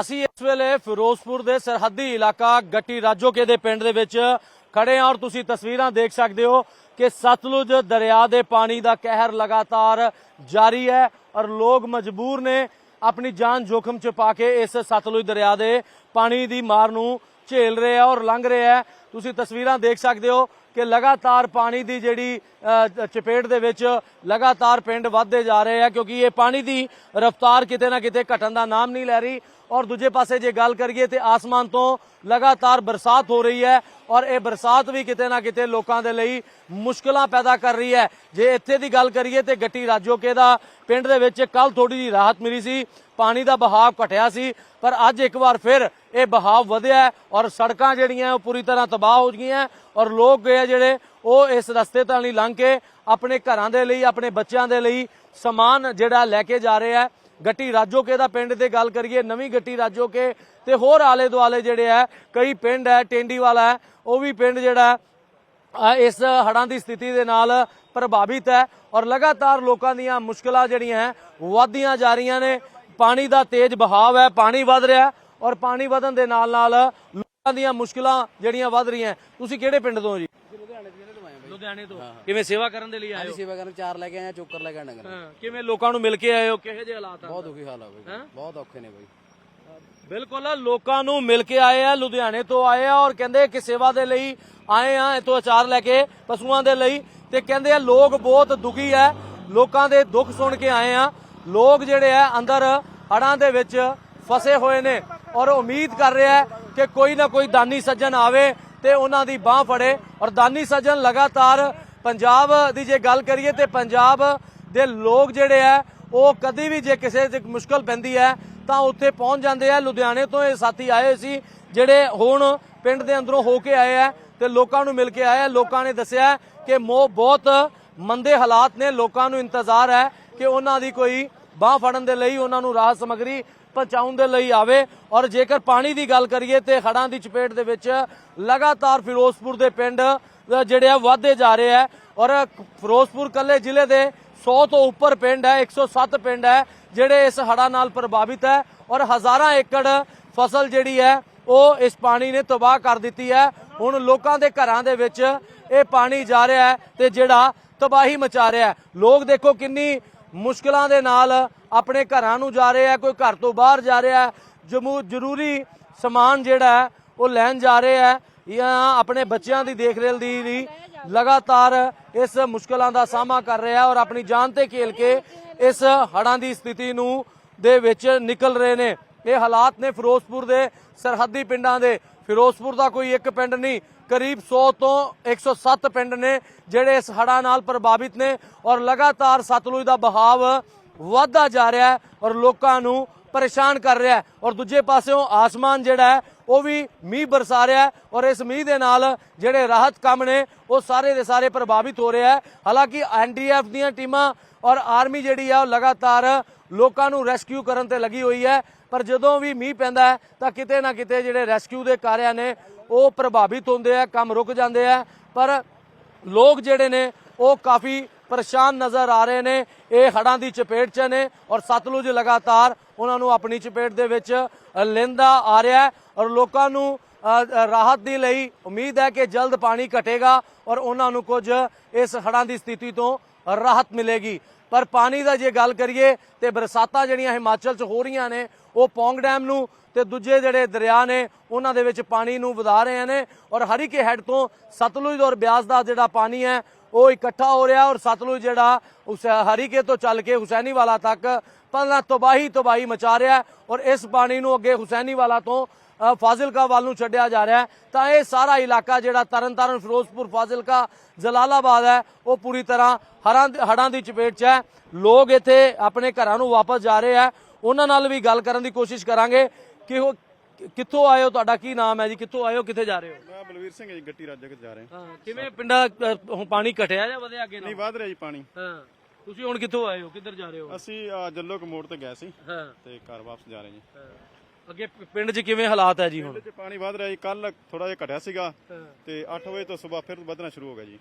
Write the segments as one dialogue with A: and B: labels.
A: ਅਸੀਂ ਇਸ ਵੇਲੇ ਫਿਰੋਜ਼ਪੁਰ ਦੇ ਸਰਹੱਦੀ ਇਲਾਕਾ ਗੱਟੀ ਰਾਜੋਕੇ ਦੇ ਪਿੰਡ ਦੇ ਵਿੱਚ ਖੜੇ ਹਾਂ ਔਰ ਤੁਸੀਂ ਤਸਵੀਰਾਂ ਦੇਖ ਸਕਦੇ ਹੋ ਕਿ ਸਤਲੁਜ ਦਰਿਆ ਦੇ ਪਾਣੀ ਦਾ ਕਹਿਰ ਲਗਾਤਾਰ ਜਾਰੀ ਹੈ ਔਰ ਲੋਕ ਮਜਬੂਰ ਨੇ ਆਪਣੀ ਜਾਨ ਜੋਖਮ ਚ ਪਾ ਕੇ ਇਸ ਸਤਲੁਜ ਦਰਿਆ ਦੇ ਪਾਣੀ ਦੀ ਮਾਰ ਨੂੰ ਝੇਲ ਰਹੇ ਆ ਔਰ ਲੰਘ ਰਹੇ ਆ। ਤੁਸੀਂ ਤਸਵੀਰਾਂ ਦੇਖ ਸਕਦੇ ਹੋ ਕਿ ਲਗਾਤਾਰ ਪਾਣੀ ਦੀ ਜਿਹੜੀ ਚਪੇਟ ਦੇ ਵਿੱਚ ਲਗਾਤਾਰ ਪਿੰਡ ਵੱਧਦੇ ਜਾ ਰਹੇ ਆ ਕਿਉਂਕਿ ਇਹ ਪਾਣੀ ਦੀ ਰਫ਼ਤਾਰ ਕਿਤੇ ਨਾ ਕਿਤੇ ਘਟਣ ਦਾ ਨਾਮ ਨਹੀਂ ਲੈ ਰਹੀ। ਔਰ ਦੂਜੇ ਪਾਸੇ ਜੇ ਗੱਲ ਕਰੀਏ ਤੇ ਆਸਮਾਨ ਤੋਂ ਲਗਾਤਾਰ ਬਰਸਾਤ ਹੋ ਰਹੀ ਹੈ ਔਰ ਇਹ ਬਰਸਾਤ ਵੀ ਕਿਤੇ ਨਾ ਕਿਤੇ ਲੋਕਾਂ ਦੇ ਲਈ ਮੁਸ਼ਕਲਾਂ ਪੈਦਾ ਕਰ ਰਹੀ ਹੈ। ਜੇ ਇੱਥੇ ਦੀ ਗੱਲ ਕਰੀਏ ਤੇ ਗੱਟੀ ਰਾਜੋਕੇ ਦਾ ਪਿੰਡ ਦੇ ਵਿੱਚ ਕੱਲ ਥੋੜੀ ਜਿਹੀ ਰਾਹਤ ਮਿਲੀ ਸੀ, ਪਾਣੀ ਦਾ ਬਹਾਵ ਘਟਿਆ ਸੀ, ਪਰ ਅੱਜ ਇੱਕ ਵਾਰ ਫਿਰ ਇਹ ਬਹਾਵ ਵਧਿਆ ਔਰ ਸੜਕਾਂ ਜਿਹੜੀਆਂ ਉਹ ਪੂਰੀ ਤਰ੍ਹਾਂ ਤਬਾਹ ਹੋ ਗਈਆਂ ਔਰ ਲੋਕ ਗਏ ਆ ਜਿਹੜੇ ਉਹ ਇਸ ਰਸਤੇ ਤਾਂ ਨਹੀਂ ਲੰਘ ਕੇ ਆਪਣੇ ਘਰਾਂ ਦੇ ਲਈ, ਆਪਣੇ ਬੱਚਿਆਂ ਦੇ ਲਈ ਸਮਾਨ ਜਿਹੜਾ ਲੈ ਕੇ ਜਾ ਰਹੇ ਆ ਗੱਟੀ ਰਾਜੋਕੇ ਦਾ ਪਿੰਡ 'ਤੇ ਗੱਲ ਕਰੀਏ, ਨਵੀਂ ਗੱਟੀ ਰਾਜੋਕੇ ਤੇ ਹੋਰ ਆਲੇ ਦੁਆਲੇ ਜਿਹੜੇ ਆ, ਕਈ ਪਿੰਡ ਹੈ ਟੈਂਡੀ ਵਾਲਾ ਹੈ, ਉਹ ਵੀ ਪਿੰਡ ਜਿਹੜਾ ਇਸ ਹੜਾਂ ਦੀ ਸਥਿਤੀ ਦੇ ਨਾਲ ਪ੍ਰਭਾਵਿਤ ਹੈ ਔਰ ਲਗਾਤਾਰ ਲੋਕਾਂ ਦੀਆਂ ਮੁਸ਼ਕਲਾਂ ਜਿਹੜੀਆਂ ਹੈ, ਵਧਦੀਆਂ ਜਾ ਰਹੀਆਂ ਨੇ। ਪਾਣੀ ਦਾ ਤੇਜ਼ ਬਹਾਵ ਹੈ, ਪਾਣੀ ਵੱਧ ਰਿਹਾ ਔਰ ਪਾਣੀ ਵਧਣ ਦੇ ਨਾਲ ਨਾਲ ਲੋਕਾਂ ਦੀਆਂ ਮੁਸ਼ਕਲਾਂ ਜਿਹੜੀਆਂ ਵੱਧ ਰਹੀਆਂ ਤੁਸੀਂ ਕਿਹੜੇ ਪਿੰਡ ਤੋਂ ਜੀ
B: ਲੁਧਿਆਣੇ ਜ਼ਿਲ੍ਹੇ ਤੋਂ ਆਏ ਬਾਈ
A: ਲੁਧਿਆਣੇ ਤੋਂ। ਕਿਵੇਂ ਸੇਵਾ ਕਰਨ ਦੇ ਲਈ ਆਏ ਹੋ
B: ਸੇਵਾ ਕਰਨ ਚਾਰ ਲੈ ਕੇ ਆਏ ਆ ਚੋਕਰ ਲੈ ਕੇ ਡੰਗਰ
A: ਹਾਂ, ਕਿਵੇਂ ਲੋਕਾਂ ਨੂੰ ਮਿਲ ਕੇ ਆਏ ਹੋ ਕਿਹੋ ਜਿਹੇ ਹਾਲਾਤ ਆ?
B: ਬਹੁਤ ਦੁਖੀ ਹਾਲ ਆ ਬਾਈ। ਬਹੁਤ ਔਖੇ ਨੇ ਬਾਈ।
A: ਬਿਲਕੁਲ ਲੋਕਾਂ ਨੂੰ ਮਿਲ ਕੇ ਆਏ ਆ ਲੁਧਿਆਣੇ ਤੋਂ ਆਏ ਆ ਔਰ ਕਹਿੰਦੇ ਕਿ ਸੇਵਾ ਦੇ ਲਈ ਆਏ ਆ ਇਤੋਂ ਅਚਾਰ ਲੈ ਕੇ ਪਸ਼ੂਆਂ ਦੇ ਲਈ। ਤੇ ਕਹਿੰਦੇ ਆ ਲੋਕ ਬਹੁਤ ਦੁਖੀ ਆ ਲੋਕਾਂ ਦੇ ਦੁੱਖ ਸੁਣ ਕੇ ਆਏ ਆ। ਲੋਕ ਜਿਹੜੇ ਆ ਅੰਦਰ ਹੜਾਂ ਦੇ ਵਿੱਚ ਫਸੇ ਹੋਏ ਨੇ। ਔਰ ਉਮੀਦ ਕਰ ਰਿਹਾ ਹੈ ਕਿ ਕੋਈ ਨਾ ਕੋਈ ਦਾਨੀ ਸੱਜਣ ਆਵੇ ਤੇ ਉਹਨਾਂ ਦੀ ਬਾਹ ਫੜੇ ਔਰ ਦਾਨੀ ਸੱਜਣ ਲਗਾਤਾਰ ਪੰਜਾਬ ਦੀ ਜੇ ਗੱਲ ਕਰੀਏ ਤੇ ਪੰਜਾਬ ਦੇ ਲੋਕ ਜਿਹੜੇ ਆ, ਉਹ ਕਦੀ ਵੀ ਜੇ ਕਿਸੇ ਤੇ ਮੁਸ਼ਕਲ ਪੈਂਦੀ ਹੈ, ਤਾਂ ਉੱਥੇ ਪਹੁੰਚ ਜਾਂਦੇ ਆ। ਲੁਧਿਆਣੇ ਤੋਂ ਇਹ ਸਾਥੀ ਆਏ ਸੀ, ਜਿਹੜੇ ਹੁਣ ਪਿੰਡ ਦੇ ਅੰਦਰੋਂ ਹੋ ਕੇ ਆਏ ਆ ਤੇ ਲੋਕਾਂ ਨੂੰ ਮਿਲ ਕੇ ਆਏ ਆ। ਲੋਕਾਂ ਨੇ ਦੱਸਿਆ ਕਿ ਮੋ ਬਹੁਤ ਮੰਦੇ ਹਾਲਾਤ ਨੇ। ਲੋਕਾਂ ਨੂੰ ਇੰਤਜ਼ਾਰ ਹੈ ਕਿ ਉਹਨਾਂ ਦੀ ਕੋਈ ਬਾਹ ਫੜਨ ਦੇ ਲਈ ਉਹਨਾਂ ਨੂੰ ਰਾਹਤ ਸਮਗਰੀ ਪਹੁੰਚਾਉਣ ਦੇ ਲਈ ਆਵੇ ਔਰ ਜੇਕਰ ਪਾਣੀ ਦੀ ਗੱਲ ਕਰੀਏ ਤੇ ਹੜਾਂ ਦੀ ਚਪੇਟ ਦੇ ਵਿੱਚ ਲਗਾਤਾਰ ਫਿਰੋਜ਼ਪੁਰ ਦੇ ਪਿੰਡ ਜਿਹੜੇ ਆ, ਵਾਧੇ ਜਾ ਰਹੇ ਆ ਔਰ ਫਿਰੋਜ਼ਪੁਰ ਕੱਲੇ ਜ਼ਿਲ੍ਹੇ ਦੇ 100 ਤੋਂ ਉੱਪਰ ਪਿੰਡ ਹੈ 107 ਪਿੰਡ ਹੈ, ਜਿਹੜੇ ਇਸ ਹੜ੍ਹਾਂ ਨਾਲ ਪ੍ਰਭਾਵਿਤ ਹੈ ਔਰ ਹਜ਼ਾਰਾਂ ਏਕੜ ਫਸਲ ਜਿਹੜੀ ਹੈ, ਉਹ ਇਸ ਪਾਣੀ ਨੇ ਤਬਾਹ ਕਰ ਦਿੱਤੀ ਹੈ। ਹੁਣ ਲੋਕਾਂ ਦੇ ਘਰਾਂ ਦੇ ਵਿੱਚ ਇਹ ਪਾਣੀ ਜਾ ਰਿਹਾ ਹੈ ਤੇ ਜਿਹੜਾ ਤਬਾਹੀ ਮਚਾ ਰਿਹਾ ਹੈ। ਲੋਕ ਦੇਖੋ ਕਿੰਨੀ ਮੁਸ਼ਕਲਾਂ ਦੇ ਨਾਲ ਆਪਣੇ ਘਰਾਂ ਨੂੰ ਜਾ ਰਹੇ ਆ ਕੋਈ ਘਰ ਤੋਂ ਬਾਹਰ ਜਾ ਰਿਹਾ ਜਮੂ ਜ਼ਰੂਰੀ ਸਮਾਨ ਜਿਹੜਾ ਹੈ, ਉਹ ਲੈਣ ਜਾ ਰਹੇ ਆ ਜਾਂ ਆਪਣੇ ਬੱਚਿਆਂ ਦੀ ਦੇਖਰੇਖ ਦੀ ਲਈ ਲਗਾਤਾਰ ਇਸ ਮੁਸ਼ਕਲਾਂ ਦਾ ਸਾਹਮਣਾ ਕਰ ਰਿਹਾ ਔਰ ਆਪਣੀ ਜਾਨ ਤੇ ਖੇਲ ਕੇ ਇਸ ਹੜਾਂ ਦੀ ਸਥਿਤੀ ਨੂੰ ਦੇ ਵਿੱਚ ਨਿਕਲ ਰਹੇ ਨੇ। ਇਹ ਹਾਲਾਤ ਨੇ ਫਿਰੋਜ਼ਪੁਰ ਦੇ ਸਰਹੱਦੀ ਪਿੰਡਾਂ ਦੇ। ਫਿਰੋਜ਼ਪੁਰ ਦਾ ਕੋਈ ਇੱਕ ਪਿੰਡ ਨਹੀਂ, ਕਰੀਬ 100 ਤੋਂ 107 ਪਿੰਡ ਨੇ ਜਿਹੜੇ ਇਸ ਹੜ੍ਹਾਂ ਨਾਲ ਪ੍ਰਭਾਵਿਤ ਨੇ ਔਰ ਲਗਾਤਾਰ ਸਤਲੁਜ ਦਾ ਬਹਾਵ ਵਧਦਾ ਜਾ ਰਿਹਾ ਹੈ ਔਰ ਲੋਕਾਂ ਨੂੰ ਪਰੇਸ਼ਾਨ ਕਰ ਰਿਹਾ ਹੈ। ਔਰ ਦੂਜੇ ਪਾਸਿਓਂ ਆਸਮਾਨ ਜਿਹੜਾ ਹੈ, ਉਹ ਵੀ ਮੀਂਹ ਬਰਸਾ ਰਿਹਾ ਹੈ ਔਰ ਇਸ ਮੀਂਹ ਦੇ ਨਾਲ ਜਿਹੜੇ ਰਾਹਤ ਕੰਮ ਨੇ, ਉਹ ਸਾਰੇ ਦੇ ਸਾਰੇ ਪ੍ਰਭਾਵਿਤ ਹੋ ਰਿਹਾ ਹੈ। ਹਾਲਾਂਕਿ ਐਨਡੀਐਫ ਦੀਆਂ ਟੀਮਾਂ ਔਰ ਆਰਮੀ ਜਿਹੜੀ ਆ, ਉਹ ਲਗਾਤਾਰ ਲੋਕਾਂ ਨੂੰ ਰੈਸਕਿਊ ਕਰਨ ਤੇ ਲੱਗੀ ਹੋਈ ਹੈ। ਪਰ ਜਦੋਂ ਵੀ ਮੀਂਹ ਪੈਂਦਾ ਹੈ, ਤਾਂ ਕਿਤੇ ਨਾ ਕਿਤੇ ਜਿਹੜੇ ਰੈਸਕਿਊ ਦੇ ਕਾਰਿਆਂ ਨੇ, ਉਹ ਪ੍ਰਭਾਵਿਤ ਹੁੰਦੇ ਆ, ਕੰਮ ਰੁਕ ਜਾਂਦੇ ਆ। ਪਰ ਲੋਕ ਜਿਹੜੇ ਨੇ, ਉਹ ਕਾਫੀ ਪਰੇਸ਼ਾਨ ਨਜ਼ਰ ਆ ਰਹੇ ਨੇ, ਇਹ ਹੜਾਂ ਦੀ ਚਪੇਟ 'ਚ ਨੇ ਔਰ ਸਤਲੁਜ ਲਗਾਤਾਰ ਉਹਨਾਂ ਨੂੰ ਆਪਣੀ ਚਪੇਟ ਦੇ ਵਿੱਚ ਲੈਂਦਾ ਆ ਰਿਹਾ ਔਰ ਲੋਕਾਂ ਨੂੰ ਰਾਹਤ ਦੇ ਲਈ ਉਮੀਦ ਹੈ ਕਿ ਜਲਦ ਪਾਣੀ ਘਟੇਗਾ ਔਰ ਉਹਨਾਂ ਨੂੰ ਕੁਝ ਇਸ ਹੜਾਂ ਦੀ ਸਥਿਤੀ ਤੋਂ ਰਾਹਤ ਮਿਲੇਗੀ। ਪਰ ਪਾਣੀ ਦਾ ਜੇ ਗੱਲ ਕਰੀਏ ਤੇ ਬਰਸਾਤਾਂ ਜਿਹੜੀਆਂ ਹਿਮਾਚਲ 'ਚ ਹੋ ਰਹੀਆਂ ਨੇ, ਉਹ ਪੌਂਗ ਡੈਮ ਨੂੰ ਤੇ ਦੂਜੇ ਜਿਹੜੇ ਦਰਿਆ ਨੇ, ਉਹਨਾਂ ਦੇ ਵਿੱਚ ਪਾਣੀ ਨੂੰ ਵਧਾ ਰਹੇ ਨੇ ਔਰ ਹਰੀਕੇ ਹੈੱਡ ਤੋਂ ਸਤਲੁਜ ਔਰ ਬਿਆਸ ਦਾ ਜਿਹੜਾ ਪਾਣੀ ਹੈ ਉਹ ਇਕੱਠਾ ਹੋ ਰਿਹਾ ਔਰ ਸਤਲੁਜ ਜਿਹੜਾ ਉਸ ਹਰੀਕੇ ਤੋਂ ਚੱਲ ਕੇ ਹੁਸੈਨੀ ਵਾਲਾ ਤੱਕ ਪਹਿਲਾਂ ਤਬਾਹੀ ਤਬਾਹੀ ਮਚਾ ਰਿਹਾ ਔਰ ਇਸ ਪਾਣੀ ਨੂੰ ਅੱਗੇ ਹੁਸੈਨੀ ਵਾਲਾ ਤੋਂ ਫਾਜ਼ਿਲਕਾ ਵੱਲ ਨੂੰ ਛੱਡਿਆ ਜਾ ਰਿਹਾ ਤਾਂ ਇਹ ਸਾਰਾ ਇਲਾਕਾ ਜਿਹੜਾ ਤਰਨਤਾਰਨ, ਫਿਰੋਜ਼ਪੁਰ, ਫਾਜ਼ਿਲਕਾ, ਜਲਾਲਾਬਾਦ ਹੈ, ਉਹ ਪੂਰੀ ਤਰ੍ਹਾਂ ਹੜ੍ਹਾਂ ਹੜਾਂ ਦੀ ਚਪੇਟ 'ਚ ਹੈ। ਲੋਕ ਇੱਥੇ ਆਪਣੇ ਘਰਾਂ ਨੂੰ ਵਾਪਸ ਜਾ ਰਹੇ ਆ ਉਹਨਾਂ ਨਾਲ ਵੀ ਗੱਲ ਕਰਨ ਦੀ ਕੋਸ਼ਿਸ਼ ਕਰਾਂਗੇ। ਕਿ ਉਹ ਕਿੱਥੋਂ ਆਏ ਹੋ? ਤੁਹਾਡਾ ਕੀ ਨਾਮ ਹੈ ਜੀ? ਕਿੱਥੋਂ ਆਏ ਹੋ? ਕਿੱਥੇ ਜਾ ਰਹੇ ਹੋ?
C: ਮੈਂ ਬਲਵੀਰ ਸਿੰਘ ਜੀ ਗੱਟੀ ਰਾਜਾ ਕੇ ਜਾ ਰਹੇ। ਹਾਂ
A: ਹਾਂ ਕਿਵੇਂ ਪਿੰਡਾਂ ਅ, ਹੁਣ ਪਾਣੀ ਘਟਿਆ ਜਾਂ ਵਧਿਆ ਅੱਗੇ
C: ਨਹੀਂ
A: ਨਾਲ?
C: ਵਧ ਰਿਹਾ ਜੀ ਪਾਣੀ।
A: ਹਾਂ ਤੁਸੀਂ ਹੁਣ ਕਿੱਥੋਂ ਆਏ ਹੋ? ਕਿੱਧਰ ਜਾ ਰਹੇ ਹੋ?
C: ਅਸੀਂ ਜੱਲੋ ਕਮੋੜ ਤੇ ਗਏ ਸੀ
A: ਹਾਂ।
C: ਤੇ ਘਰ ਵਾਪਸ ਜਾ ਰਹੇ ਜੀ।
A: ਹਾਂ। ਅੱਗੇ ਪ- ਪਿੰਡ 'ਚ ਕਿਵੇਂ ਹਾਲਾਤ ਹੈ ਜੀ ਹੁਣ?
C: ਪਿੰਡ 'ਚ ਪਾਣੀ ਵਧ ਰਿਹਾ ਜੀ। ਕੱਲ ਥੋੜਾ ਜਿਹਾ ਘਟਿਆ ਸੀਗਾ
A: ਹਾਂ।
C: ਤੇ 8 ਵਜੇ ਤੋਂ ਸਵੇਰ ਫਿਰ ਵਧਣਾ ਸ਼ੁਰੂ ਹੋ ਗਿਆ ਜੀ।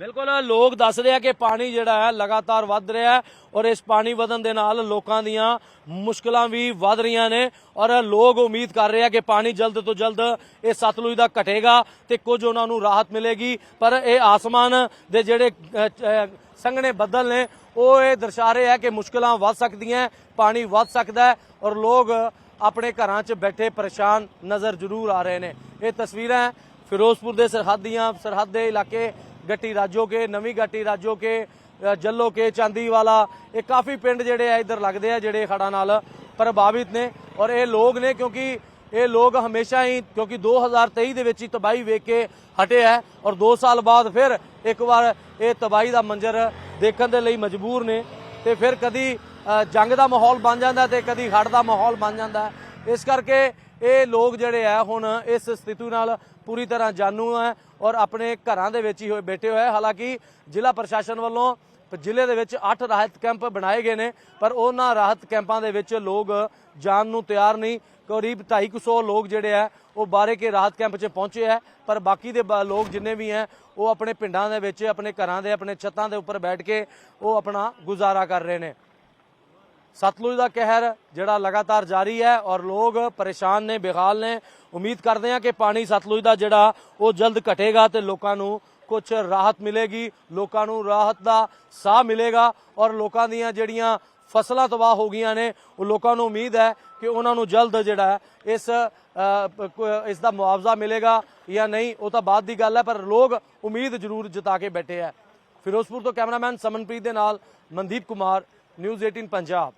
A: ਬਿਲਕੁਲ, ਲੋਕ ਦੱਸ ਰਹੇ ਆ ਕਿ ਪਾਣੀ ਜਿਹੜਾ ਹੈ ਲਗਾਤਾਰ ਵੱਧ ਰਿਹਾ ਹੈ ਔਰ ਇਸ ਪਾਣੀ ਵਧਣ ਦੇ ਨਾਲ ਲੋਕਾਂ ਦੀਆਂ ਮੁਸ਼ਕਲਾਂ ਵੀ ਵੱਧ ਰਹੀਆਂ ਨੇ ਔਰ ਲੋਕ ਉਮੀਦ ਕਰ ਰਹੇ ਆ ਕਿ ਪਾਣੀ ਜਲਦ ਤੋਂ ਜਲਦ ਇਹ ਸਤਲੁਜ ਦਾ ਘਟੇਗਾ ਤੇ ਕੁਝ ਉਹਨਾਂ ਨੂੰ ਰਾਹਤ ਮਿਲੇਗੀ। ਪਰ ਇਹ ਆਸਮਾਨ ਦੇ ਜਿਹੜੇ ਸੰਘਣੇ ਬੱਦਲ ਨੇ, ਉਹ ਇਹ ਦਰਸਾ ਰਹੇ ਆ ਕਿ ਮੁਸ਼ਕਲਾਂ ਵੱਧ ਸਕਦੀਆਂ, ਪਾਣੀ ਵੱਧ ਸਕਦਾ ਹੈ ਔਰ ਲੋਕ ਆਪਣੇ ਘਰਾਂ 'ਚ ਬੈਠੇ ਪਰੇਸ਼ਾਨ ਨਜ਼ਰ ਜ਼ਰੂਰ ਆ ਰਹੇ ਨੇ। ਇਹ ਤਸਵੀਰਾਂ ਫਿਰੋਜ਼ਪੁਰ ਦੇ ਸਰਹੱਦੀਆਂ, ਸਰਹੱਦ ਦੇ ਇਲਾਕੇ ਗੱਟੀ ਰਾਜੋ ਕੇ, ਨਵੀਂ ਗੱਟੀ ਰਾਜੋ ਕੇ ਜੱਲੋ ਕੇ ਚਾਂਦੀਵਾਲਾ ਇਹ ਕਾਫੀ ਪਿੰਡ ਜਿਹੜੇ ਆ ਇੱਧਰ ਲੱਗਦੇ ਆ, ਜਿਹੜੇ ਹੜ੍ਹਾਂ ਨਾਲ ਪ੍ਰਭਾਵਿਤ ਨੇ। ਔਰ ਇਹ ਲੋਕ ਨੇ ਕਿਉਂਕਿ ਇਹ ਲੋਕ ਹਮੇਸ਼ਾ ਹੀ, ਕਿਉਂਕਿ 2023 ਦੇ ਵਿੱਚ ਹੀ ਤਬਾਹੀ ਵੇਖ ਕੇ ਹਟੇ ਹੈ ਔਰ 2 ਸਾਲ ਬਾਅਦ ਫਿਰ ਇੱਕ ਵਾਰ ਇਹ ਤਬਾਹੀ ਦਾ ਮੰਜ਼ਰ ਦੇਖਣ ਦੇ ਲਈ ਮਜਬੂਰ ਨੇ। ਤੇ ਫਿਰ ਕਦੀ ਜੰਗ ਦਾ ਮਾਹੌਲ ਬਣ ਜਾਂਦਾ ਤੇ ਕਦੀ ਹੜ੍ਹ ਦਾ ਮਾਹੌਲ ਬਣ ਜਾਂਦਾ। ਇਸ ਕਰਕੇ ਇਹ ਲੋਕ ਜਿਹੜੇ ਆ ਹੁਣ ਇਸ ਸਥਿਤੀ ਨਾਲ ਪੂਰੀ ਤਰ੍ਹਾਂ ਜਾਣੂ ਹੈ ਔਰ ਆਪਣੇ ਘਰਾਂ ਦੇ ਵਿੱਚ ਹੀ ਹੋਏ ਬੈਠੇ ਹੋਏ ਹਾਲਾਂਕਿ ਜ਼ਿਲ੍ਹਾ ਪ੍ਰਸ਼ਾਸਨ ਵੱਲੋਂ ਜ਼ਿਲ੍ਹੇ ਦੇ ਵਿੱਚ 8 ਰਾਹਤ ਕੈਂਪ ਬਣਾਏ ਗਏ ਨੇ, ਪਰ ਉਹਨਾਂ ਰਾਹਤ ਕੈਂਪਾਂ ਦੇ ਵਿੱਚ ਲੋਕ ਜਾਣ ਨੂੰ ਤਿਆਰ ਨਹੀਂ। ਕਰੀਬ 250 ਲੋਕ ਜਿਹੜੇ ਆ, ਉਹ ਬਾਰੇ ਕੇ ਰਾਹਤ ਕੈਂਪ 'ਚ ਪਹੁੰਚੇ ਹੈ ਪਰ ਬਾਕੀ ਦੇ ਬ- ਲੋਕ ਜਿੰਨੇ ਵੀ ਹੈ ਉਹ ਆਪਣੇ ਪਿੰਡਾਂ ਦੇ ਵਿੱਚ, ਆਪਣੇ ਘਰਾਂ ਦੇ, ਆਪਣੇ ਛੱਤਾਂ ਦੇ ਉੱਪਰ ਬੈਠ ਕੇ ਉਹ ਆਪਣਾ ਗੁਜ਼ਾਰਾ ਕਰ ਰਹੇ ਨੇ। ਸਤਲੁਜ ਦਾ ਕਹਿਰ ਜਿਹੜਾ ਲਗਾਤਾਰ ਜਾਰੀ ਹੈ ਔਰ ਲੋਕ ਪਰੇਸ਼ਾਨ ਨੇ ਬੇਹਾਲ ਨੇ। ਉਮੀਦ ਕਰਦੇ ਹਾਂ ਕਿ ਪਾਣੀ ਸਤਲੁਜ ਦਾ ਜਿਹੜਾ ਉਹ ਜਲਦ ਘਟੇਗਾ ਤੇ ਲੋਕਾਂ ਨੂੰ ਕੁਝ ਰਾਹਤ ਮਿਲੇਗੀ। ਲੋਕਾਂ ਨੂੰ ਰਾਹਤ ਦਾ ਸਾਹ ਮਿਲੇਗਾ ਔਰ ਲੋਕਾਂ ਦੀਆਂ ਜਿਹੜੀਆਂ ਫਸਲਾਂ ਤਬਾਹ ਹੋ ਗਈਆਂ ਨੇ, ਉਹ ਲੋਕਾਂ ਨੂੰ ਉਮੀਦ ਹੈ ਕਿ ਉਹਨਾਂ ਨੂੰ ਜਲਦ ਜਿਹੜਾ ਹੈ ਇਸ ਇਸ ਦਾ ਮੁਆਵਜ਼ਾ ਮਿਲੇਗਾ ਜਾਂ ਨਹੀਂ, ਉਹ ਤਾਂ ਬਾਅਦ ਦੀ ਗੱਲ ਹੈ, ਪਰ ਲੋਕ ਉਮੀਦ ਜ਼ਰੂਰ ਜਤਾ ਕੇ ਬੈਠੇ ਹੈ। ਫਿਰੋਜ਼ਪੁਰ ਤੋਂ ਕੈਮਰਾਮੈਨ ਸਮਨਪ੍ਰੀਤ ਦੇ ਨਾਲ ਮਨਦੀਪ ਕੁਮਾਰ। News 18 Punjab.